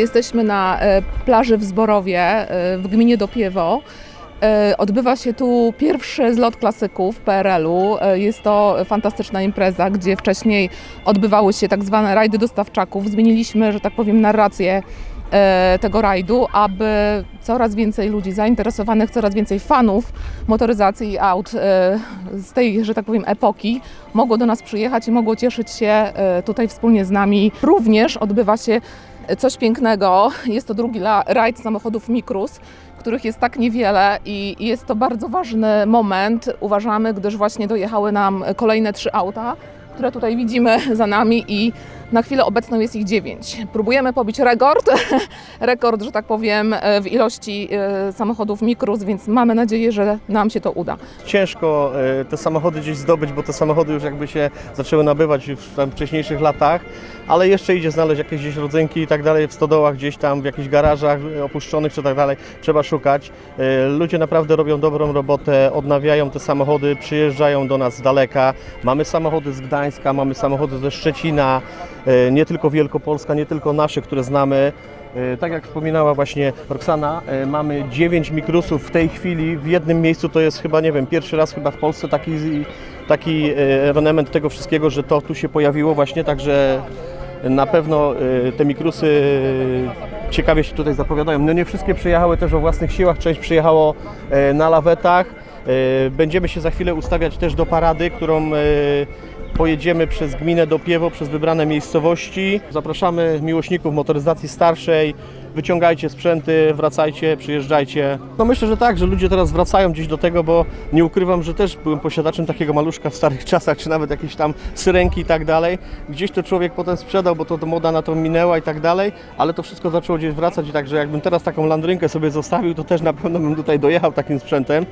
Jesteśmy na e, plaży w Zborowie e, w gminie Dopiewo. E, Odbywa się tu pierwszy zlot klasyków PRL-u. Jest to fantastyczna impreza, gdzie wcześniej odbywały się tak zwane rajdy dostawczaków. Zmieniliśmy, że tak powiem, narrację tego rajdu, aby coraz więcej ludzi zainteresowanych, coraz więcej fanów motoryzacji i aut z tej, że tak powiem, epoki mogło do nas przyjechać i mogło cieszyć się tutaj wspólnie z nami. Również odbywa się coś pięknego. Jest to drugi rajd samochodów Mikrus, których jest tak niewiele i jest to bardzo ważny moment, uważamy, gdyż właśnie dojechały nam kolejne trzy auta, które tutaj widzimy za nami i na chwilę obecną jest ich dziewięć. Próbujemy pobić rekord, rekord, że tak powiem, w ilości e, samochodów Mikrus, więc mamy nadzieję, że nam się to uda. ciężko e, te samochody gdzieś zdobyć, bo te samochody już jakby się zaczęły nabywać w wcześniejszych latach, ale jeszcze idzie znaleźć jakieś gdzieś rodzynki i tak dalej w stodołach, gdzieś tam w jakichś garażach e, opuszczonych czy tak dalej. Trzeba szukać. E, Ludzie naprawdę robią dobrą robotę, odnawiają te samochody, przyjeżdżają do nas z daleka. Mamy samochody z Gdańska, mamy samochody ze Szczecina, e, nie tylko Wielkopolska, nie tylko nasze, które znamy. E, Tak jak wspominała właśnie Roxana, e, mamy 9 mikrusów w tej chwili w jednym miejscu. To jest chyba, nie wiem, pierwszy raz chyba w Polsce taki, taki ewenement tego wszystkiego, że to tu się pojawiło właśnie, także na pewno te mikrusy ciekawie się tutaj zapowiadają. No nie wszystkie przyjechały też o własnych siłach, część przyjechało na lawetach. Będziemy się za chwilę ustawiać też do parady, którą Pojedziemy przez gminę do Piewo, przez wybrane miejscowości. Zapraszamy miłośników motoryzacji starszej. Wyciągajcie sprzęty, wracajcie, przyjeżdżajcie. No myślę, że tak, że ludzie teraz wracają gdzieś do tego, bo nie ukrywam, że też byłem posiadaczem takiego maluszka w starych czasach, czy nawet jakieś tam syrenki i tak dalej. Gdzieś to człowiek potem sprzedał, bo to, to moda na to minęła i tak dalej, ale to wszystko zaczęło gdzieś wracać i także jakbym teraz taką landrynkę sobie zostawił, to też na pewno bym tutaj dojechał takim sprzętem.